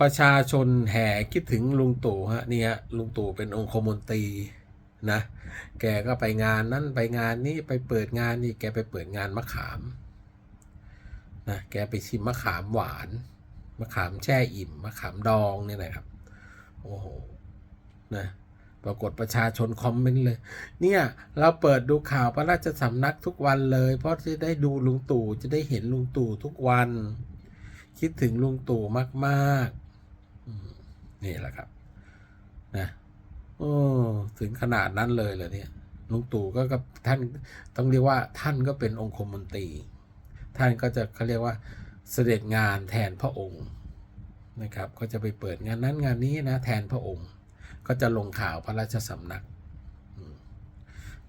ประชาชนแห่คิดถึงลุงตู่ฮะนี่ฮะลุงตู่เป็นองคมนตรีนะแกก็ไปงานนั้นไปงานนี้ไปเปิดงานนี่แกไปเปิดงานมะขามนะแกไปชิมมะขามหวานมะขามแช่อิ่มมะขามดองเนี่ยนะครับโอ้โหนะปรากฏประชาชนคอมเมนต์เลย เนี่ยเราเปิดดูข่าวพระราชสำนักทุกวันเลย เพราะจะได้ดูลุงตู่จะได้เห็นลุงตู่ทุกวัน คิดถึงลุงตู่มากๆ นี่แหละครับ นะโอ้ถึงขนาดนั้นเลยเหรอเนี่ยลุงตู่ก็กับท่านต้องเรียกว่าท่านก็เป็นองคมนตรี ท่านก็จะเขาเรียกว่าเสด็จงานแทนพระองค์นะครับ ก็จะไปเปิดงานนั้นงานนี้นะแทนพระองค์ ก็จะลงข่าวพระราชสำนัก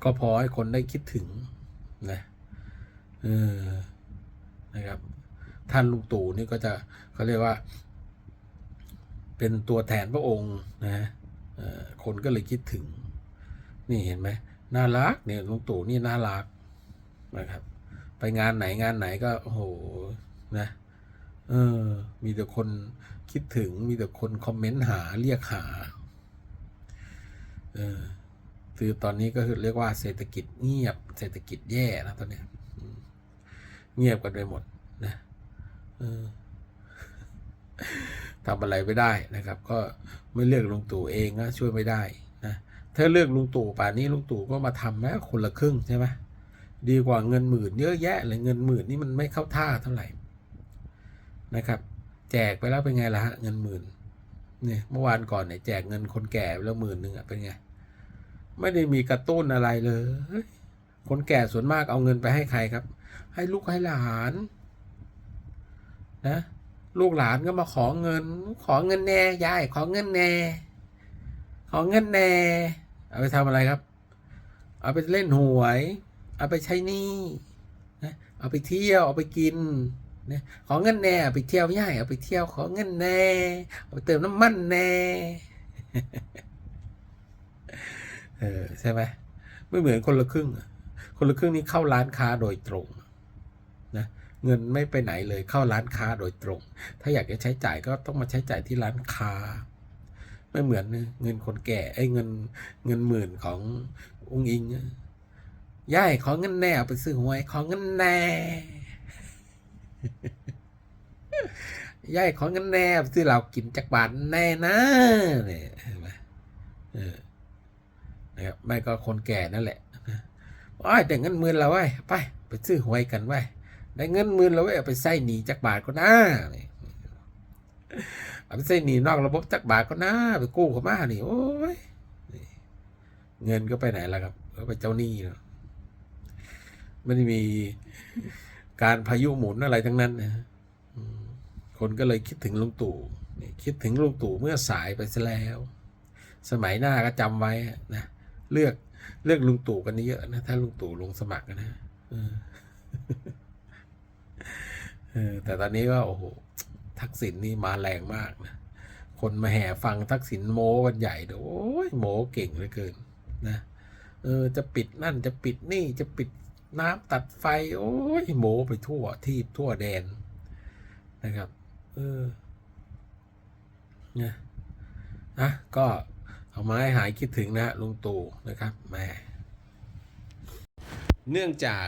ก็พอให้คนได้คิดถึงนะเออนะครับ ท่านลุงตู่นี่ก็จะเขาเรียกว่า เป็นตัวแทนพระองค์นะคนก็เลยคิดถึง นี่เห็นไหมน่ารักเนี่ยลุงตู่นี่น่ารักนะครับ ไปงานไหนงานไหนก็โอ้โหนะเออมีแต่คนคิดถึงมีแต่คนคอมเมนต์หาเรียกหาเออคือตอนนี้ก็คือเรียกว่าเศรษฐกิจเงียบ เศรษฐกิจแย่นะตอนเนี้ยเงียบกันไปหมดนะเออ ทำอะไรไม่ได้นะครับ ก็ไม่เลือกลุงตู่เองนะช่วยไม่ได้นะถ้าเลือกลุงตู่ป่านนี้ลุงตู่ก็มาทำแม้คนละครึ่งใช่ไหมดีกว่าเงินหมื่นเยอะแยะเลยเงินหมื่นนี่มันไม่เข้าท่าเท่าไหร่นะครับ แจกไปแล้วเป็นไงล่ะฮะเงินหมื่นเนี่ยเมื่อวานก่อนเนี่ยแจกเงินคนแก่แล้วหมื่นหนึ่งอะเป็นไงไม่ได้มีกระตุ้นอะไรเลย คนแก่ส่วนมากเอาเงินไปให้ใครครับ ให้ลูกให้หลาน นะ ลูกหลานก็มาขอเงิน ขอเงินแน่ยายขอเงินแน่ ขอเงินแน่ เอาไปทำอะไรครับ เอาไปเล่นหวย เอาไปใช้หนี้นะเอาไปเที่ยวเอาไปกินนะขอเงินแน่เอาไปเที่ยวย่ายเอาไปเที่ยว ขอเงินแน่เอาไปเติมน้ำมันแน่เออใช่ไหมไม่เหมือนคนละครึ่ง คนละครึ่งนี้เข้าร้านค้าโดยตรงนะ เงินไม่ไปไหนเลยเข้าร้านค้าโดยตรง ถ้าอยากจะใช้จ่ายก็ต้องมาใช้จ่ายที่ร้านค้า ไม่เหมือนเงินคนแก่ไอ้เงินเงินหมื่นขององค์อิงย่ายขอเงินแน่เอาไปซื้อหวยขอเงินแน่ย่ายขอเงินแน่ซื้อเหล้ากินจักบาทแน่นะเนี่ยเห็นไหมเออนะครับไม่ก็คนแก่นั่นแหละโอ้ยได้เงินหมื่นแล้วเว้ไป ไปซื้อหวยกันไว้ ได้เงินหมื่นแล้วเว้ยเอาไปใส่หนีจักบาทก็นะนี่เอาไปใส่หนีนอกระบบจักบาทก็นะไปกู้เขามานี่โอ้ยเงินก็ไปไหนแล้วครับก็ไปเจ้าหนี้เนาะไม่ได้มีการพายุหมุนอะไรทั้งนั้นนะคนก็เลยคิดถึงลุงตู่คิดถึงลุงตู่เมื่อสายไปซะแล้ว สมัยหน้าก็จำไว้นะเลือกเลือกลุงตู่กันเยอะนะถ้าลุงตู่ลงสมัครนะ แต่ตอนนี้ก็โอ้โหทักษิณนี่มาแรงมากนะ คนมาแห่ฟังทักษิณโม้กันใหญ่ดโอ้ยโม้เก่งเหลือเกินนะเออจะปิดนั่นจะปิดนี่จะปิดน้ำตัดไฟ โอ้ยโม้ไปทั่วที่ทั่วแดนนะครับ เออนะนะก็เอาไม้หายคิดถึงนะลุงตู่นะครับแม่เนื่องจาก